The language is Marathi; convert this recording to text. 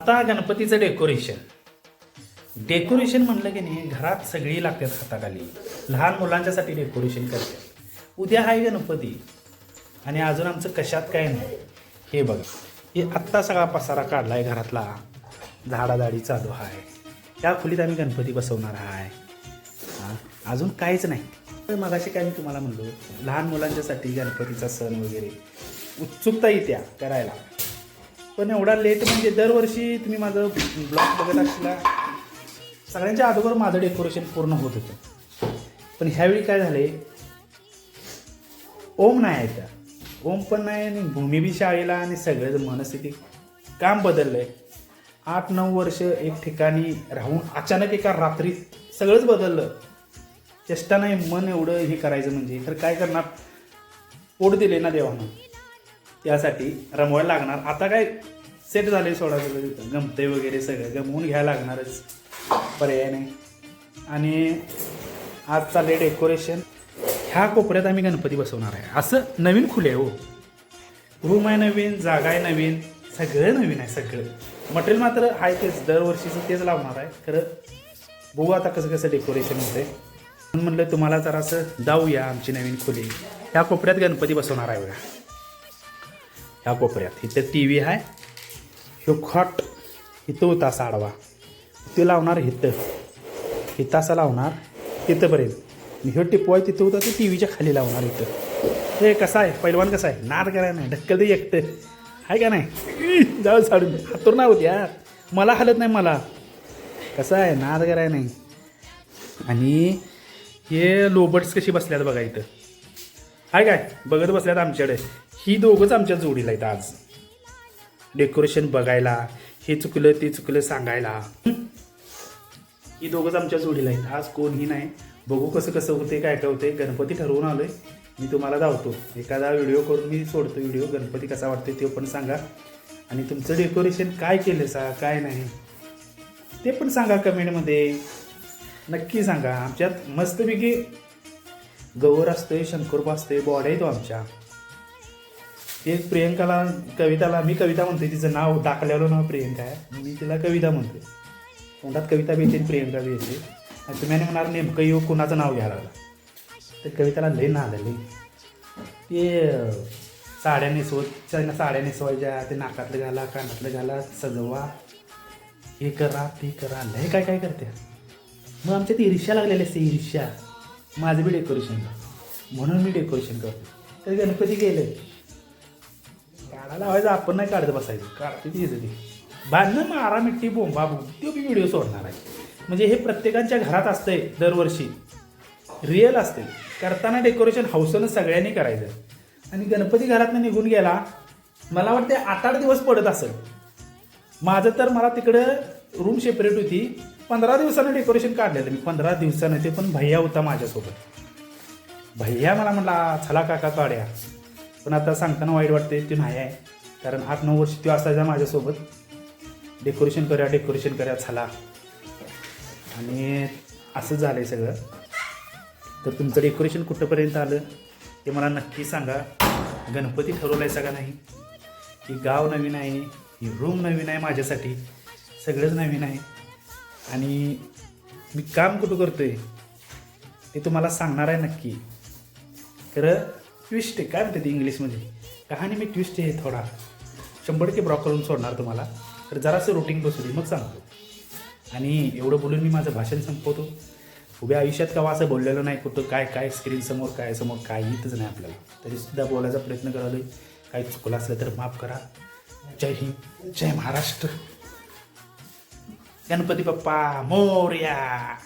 आता गणपतीचं डेकोरेशन डेकोरेशन म्हणलं की नाही घरात सगळी लागतात हाताखाली. लहान मुलांच्यासाठी डेकोरेशन करतात. उद्या आहे गणपती. आणि अजून आमचं कशात काय नाही. हे बघा. हे आत्ता सगळा पसारा काढला आहे घरातला. झाडाझाडी चालू आहे त्या खोलीत आम्ही गणपती बसवणार आहे हां? अजून काहीच नाही. तर मगाशी काय मी तुम्हाला म्हणलो लहान मुलांच्यासाठी गणपतीचा सण वगैरे. उत्सुकता येत्या करायला. पण एवढा लेट म्हणजे दरवर्षी तुम्ही माझं ब्लॉग बघत असला सगळ्यांच्या अगोदर माझं डेकोरेशन पूर्ण होत होतं. पण ह्यावेळी काय झाले ओम नाही आहे त्या. ओम पण नाही आणि भूमी बी शाळेला आणि सगळं मनस्थिती काम बदललंय. आठ नऊ वर्ष एक ठिकाणी राहून अचानक एका रात्री सगळंच बदललं. चेष्टा नाही मन एवढं हे करायचं म्हणजे. तर काय करणार? पोट दिले ना देवानं. त्यासाठी रमवायला लागणार. आता काय सेट झाले सोडा सगळं गमते वगैरे सगळं. गमवून घ्यायला लागणारच. पर्याय नाही. आणि आज चालले डेकोरेशन ह्या कोपऱ्यात आम्ही गणपती बसवणार आहे. असं नवीन खुले हो. रूम आहे नवीन जागा आहे नवीन. सगळं नवीन आहे सगळं. मटेरियल मात्र आहे तेच. दरवर्षीचं तेच लावणार आहे. खरं बघू आता कसं कसं डेकोरेशन होते म्हणून म्हणलं तुम्हाला जरासं जाऊया आमची नवीन खोली. ह्या कोपऱ्यात गणपती बसवणार आहे बघा. ह्या कोपऱ्यात. इथं टी व्ही आहे. ह्यो खॉट इथं होता असा आडवा ते लावणार इथं. इथं असा लावणार तिथंपर्यंत आणि ह्यो टिपवाय तिथं होता ते टी व्हीच्या खाली लावणार इथं. हे कसं आहे? पैलवान कसं आहे? नाद करायला नाही ढक्कल ते एकटं. आहे का नाही? जाऊ साडून. हातूर नाही होत यार. मला हलत नाही मला. कसं आहे? नाद कराय नाही. आणि हे लोबर्ट्स कशी बसल्यात बघा इथं. आहे काय? बघत बसल्यात आमच्याकडे. ही दोघंच आमच्या जोडीला आहेत आज. डेकोरेशन बघायला हे चुकलं ते चुकलं सांगायला. ही दोघंच आमच्या जोडीला आहेत. आज कोणही नाही. बघू कसं कसं होते काय काय होते गणपती ठरवून आलोय. मी तुम्हाला धावतो. एखादा व्हिडिओ करून मी सोडतो व्हिडिओ गणपती कसा वाटते ते पण सांगा. आणि तुमचं डेकोरेशन काय केलं सा काय नाही ते पण सांगा कमेंटमध्ये. नक्की सांगा. आमच्यात मस्तपैकी गौर असतोय शंकरबा असतोय बॉडी आहे तो आमच्या. ते प्रियंकाला कविताला मी कविता म्हणते तिचं नाव दाखल्यावर नाव प्रियंका आहे. मी तिला कविता म्हणते तोंडात कविता बी येते प्रियंका बी येते. आणि तुम्ही म्हणणार नेमकं येऊ कुणाचं नाव घ्यायला लागला? तर कविताला लय ना आलं ते साड्या नेसवत त्यांना साड्या नेसवायच्या ते नाकातलं घाला कानातलं घाला सजवा. हे करा ते करा. लय काय काय करते. मग आमच्यात ईर्ष्या लागलेल्या असते ईर्ष्या. माझं बी डेकोरेशन म्हणून मी डेकोरेशन करतो तर गणपती गेले. काढा लावायचं आपण नाही काढत बसायचं. काढते ती ती. बांधणं मारा मिट्टी बोंबा बोंब तो बी व्हिडिओ सोडणार आहे. म्हणजे हे प्रत्येकाच्या घरात असतंय दरवर्षी. रिअल असते करताना डेकोरेशन हौसनं सगळ्यांनी करायचं. आणि गणपती घरातनं निघून गेला मला वाटते आठ आठ दिवस पडत असेल. माझं तर मला तिकडं रूम सेपरेट होती. पंधरा दिवसानं डेकोरेशन काढलेलं मी. पंधरा दिवसानं. ते पण भैया होता माझ्यासोबत. भैया मला म्हटला चला काका काढ्या. पण आता सांगताना वाईट वाटते ते नाही आहे. कारण आठ नऊ वर्ष तो असायचा माझ्यासोबत. डेकोरेशन करा डेकोरेशन करा झाला. आणि असं झालं आहे सगळं. तर तुमचं डेकोरेशन कुठंपर्यंत आलं ते मला नक्की सांगा. गणपती ठरवला आहे सगळा नाही? ही गाव नवीन आहे ही रूम नवीन आहे माझ्यासाठी? सगळंच नवीन आहे. आणि मी काम कुठं करतो आहे ते तुम्हाला सांगणार आहे नक्की. खरं ट्विस्ट आहे. काय म्हणते ती इंग्लिशमध्ये? कहाणी मी ट्विस्ट आहे थोडा. शंभर टक्के ब्रॉक करून सोडणार तुम्हाला. तर जरासं रुटीन बसू दे. मग सांगतो. आणि एवढं बोलून मी माझं भाषण संपवतो. उभ्या आयुष्यात कवा असं बोललेलं नाही कुठं काय काय स्क्रीन समोर काय समोर काय येतच नाही आपल्याला. तरीसुद्धा बोलायचा प्रयत्न करालोय काही चुकलं असलं तर माफ करा. जय हिंद जय महाराष्ट्र. गणपती बाप्पा मोर्या.